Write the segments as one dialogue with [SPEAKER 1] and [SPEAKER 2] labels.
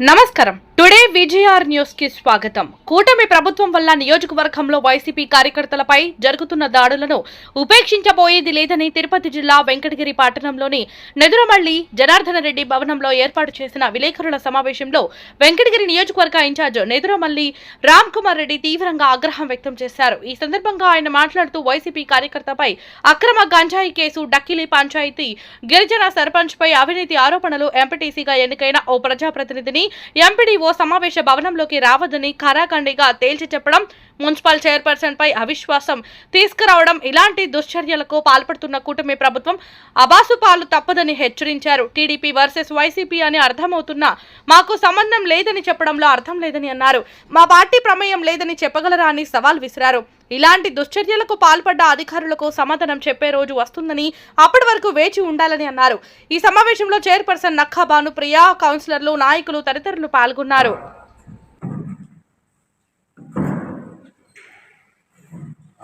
[SPEAKER 1] నమస్కారం. టుడే విజయఆర్ న్యూస్కి స్వాగతం. కూటమి ప్రభుత్వం వల్ల నియోజకవర్గంలో వైసీపీ కార్యకర్తలపై జరుగుతున్న దాడులను ఉపేక్షించబోయేది లేదని తిరుపతి జిల్లా వెంకటగిరి పట్టణంలోని నెదురమల్లి జనార్దన రెడ్డి భవనంలో ఏర్పాటు చేసిన విలేకరుల సమావేశంలో వెంకటగిరి నియోజకవర్గ ఇన్ఛార్జ్ నెదురమల్లి రామ్ కుమార్ రెడ్డి తీవ్రంగా ఆగ్రహం వ్యక్తం చేశారు. ఈ సందర్భంగా ఆయన మాట్లాడుతూ వైసీపీ కార్యకర్తపై అక్రమ గంజాయి కేసు డక్కిలి పంచాయతీ గిరిజన సర్పంచ్ పై అవినీతి ఆరోపణలు ఎంపీటీసీగా ఎన్నికైన ఓ ప్రజాప్రతినిధిని ఎంపీడీఓ సమావేశ భవనంలోకి రావద్దని ఖరాఖండిగా తేల్చి చెప్పడం మున్సిపల్ చైర్పర్సన్ పై అవిశ్వాసం. తీసుకురావడం ఇలాంటి దుశ్చర్యలకు పాల్పడుతున్న కూటమి ప్రభుత్వం అబాసుపాలు తప్పదని హెచ్చరించారు. టీడీపీ వర్సెస్ వైసీపీ అని అర్థమవుతున్నా మాకు సంబంధం లేదని చెప్పడంలో అర్థం లేదని అన్నారు. మా పార్టీ ప్రమేయం లేదని చెప్పగలరా అని సవాల్ విసిరారు. ఇలాంటి దుశ్చర్యలకు పాల్పడ్డ అధికారులకు సమాధానం చెప్పే రోజు వస్తుందని అప్పటి వరకు వేచి ఉండాలని అన్నారు. ఈ సమావేశంలో చైర్పర్సన్ నక్కా భానుప్రియ కౌన్సిలర్లు నాయకులు తదితరులు పాల్గొన్నారు.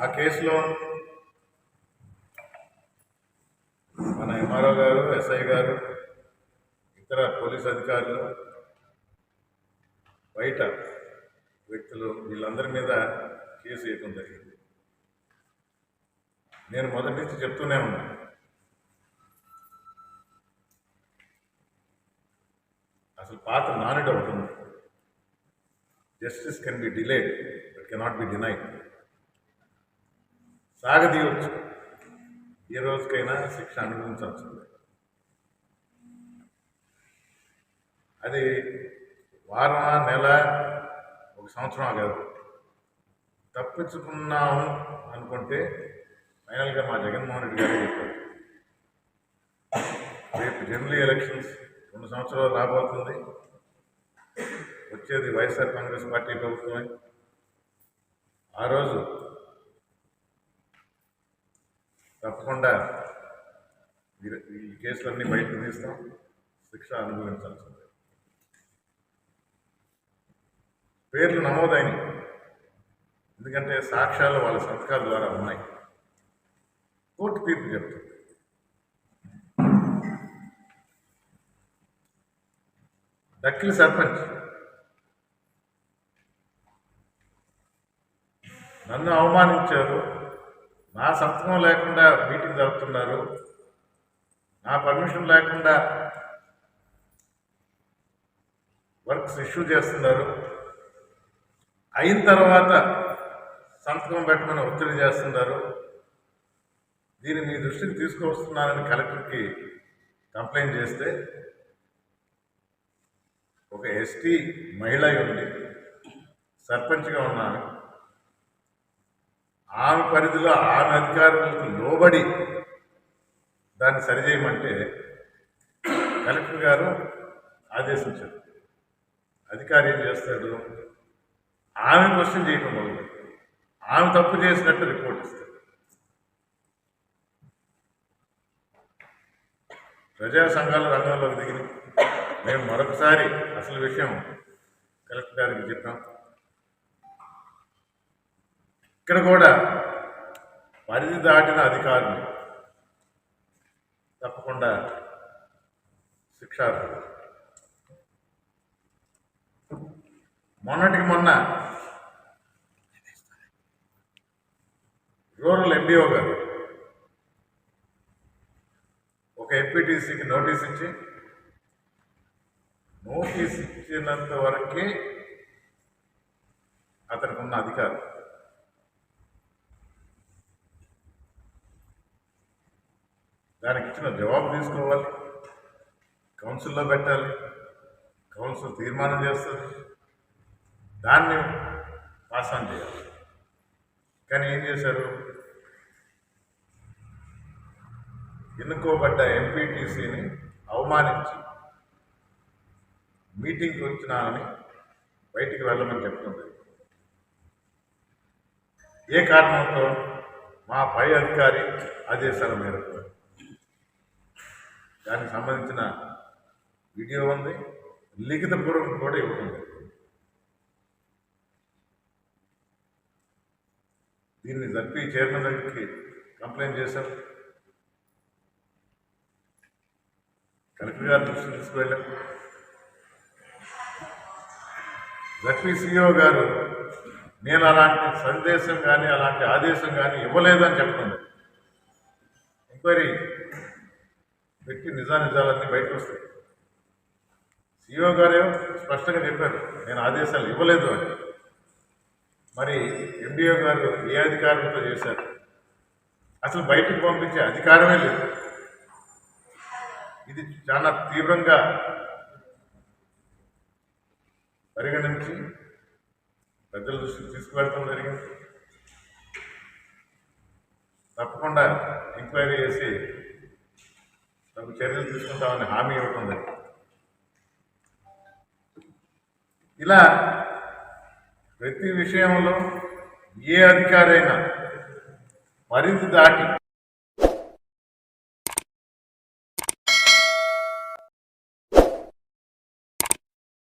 [SPEAKER 2] ఆ కేసులో మన ఎంఆర్ఓ గారు ఎస్ఐ గారు ఇతర పోలీస్ అధికారులు బయట వ్యక్తులు వీళ్ళందరి మీద కేసు వేయటం జరిగింది నేను మొదటి నుంచి చెప్తూనే ఉన్నా. అసలు పాత నానుడు అవుతుంది justice can be delayed but cannot be denied సాగదీయవచ్చు ఏ రోజుకైనా శిక్ష అనుభవించాల్సిందే. అది వారం నెల ఒక సంవత్సరం కాదు. తప్పించుకున్నాము అనుకుంటే ఫైనల్గా మా జగన్మోహన్ రెడ్డి గారు చెప్పారు. రేపు జనరల్ ఎలక్షన్స్ రెండు సంవత్సరాలు రాబోతుంది. వచ్చేది వైఎస్ఆర్ కాంగ్రెస్ పార్టీ ప్రభుత్వమే. ఆ రోజు తప్పకుండా ఈ- ఈ కేసులన్నీ బయటకు తీస్తాం. శిక్ష అనుభవించాల్సిందే. పేర్లు నమోదైనవి. ఎందుకంటే సాక్ష్యాలు వాళ్ళ సంతకాల ద్వారా ఉన్నాయి. కోర్టు తీర్పు చెప్తుంది. దక్కిలి సర్పంచ్. నన్ను అవమానించారు. నా సంతకం లేకుండా మీటింగ్ జరుపుతున్నారు. నా పర్మిషన్ లేకుండా వర్క్స్ ఇష్యూ చేస్తున్నారు. అయిన తర్వాత సంతకం పెట్టమని ఒత్తిడి చేస్తున్నారు. దీన్ని మీ దృష్టికి తీసుకొస్తున్నానని కలెక్టర్కి కంప్లైంట్ చేస్తే ఒక ఎస్టీ మహిళ ఉండి సర్పంచ్గా ఉన్నాను. ఆమె పరిధిలో ఆమె అధికారులకు లోబడి దాన్ని సరిచేయమంటే కలెక్టర్ గారు ఆదేశించారు. అధికారి ఏం చేస్తాడు? ఆమె క్వశ్చన్ చేయడం మొదలు ఆమె తప్పు చేసినట్టు రిపోర్ట్ ఇస్తాడు. ప్రజా సంఘాల రంగంలోకి దిగిన మేము మరొకసారి అసలు విషయం కలెక్టర్ గారికి చెప్పాం. ఇక్కడ కూడా పరిధి దాటిన అధికారులు తప్పకుండా శిక్షార్హులు. మొన్నటికి మొన్న రూరల్ ఎండిఓ గారు. ఒక ఎంపీటీసీకి నోటీస్ ఇచ్చి నోటీస్ ఇచ్చినంత వరకే అతనికి ఉన్న అధికారం. దానికి ఇచ్చిన జవాబు తీసుకోవాలి. కౌన్సిల్లో పెట్టాలి. కౌన్సిల్ తీర్మానం చేస్తుంది దాన్ని పాస్ ఆన్ చేయాలి. కానీ ఏం చేశారు? ఎన్నుకోబడ్డ ఎంపీటీసీని అవమానించి మీటింగ్కి వచ్చినానని బయటికి వెళ్ళమని చెప్తుంది. ఏ కారణంతో మా పై అధికారి ఆదేశాల మేరకు? దానికి సంబంధించిన వీడియో ఉంది. లిఖిత పూర్వకం కూడా ఇవ్వడం దీన్ని జరిపి చైర్మన్ దగ్గరికి కంప్లైంట్ చేశారు కలెక్టర్ గారి దృష్టికి తీసుకువెళ్ళాం జడ్పీసీఓ గారు నేను అలాంటి సందేశం కానీ అలాంటి ఆదేశం కానీ ఇవ్వలేదని చెప్తుంది ఎంక్వైరీ పెట్టి నిజానిజాలన్నీ బయటకు వస్తాయి. సిఇఓ గారేమో స్పష్టంగా చెప్పారు నేను ఆదేశాలు ఇవ్వలేదు అని. మరి ఎండిఓ గారు ఏ అధికారంతో చేశారు? అసలు బయటకు పంపించే అధికారమే లేదు. ఇది చాలా తీవ్రంగా పరిగణించి ప్రజల దృష్టికి తీసుకువెళ్ళటం జరిగింది. తప్పకుండా ఎంక్వైరీ చేసి తగు చర్యలు తీసుకుంటామని హామీ ఇవ్వటం జరిగింది. ఇలా ప్రతి విషయంలో ఏ అధికారైనా పరిధి దాటి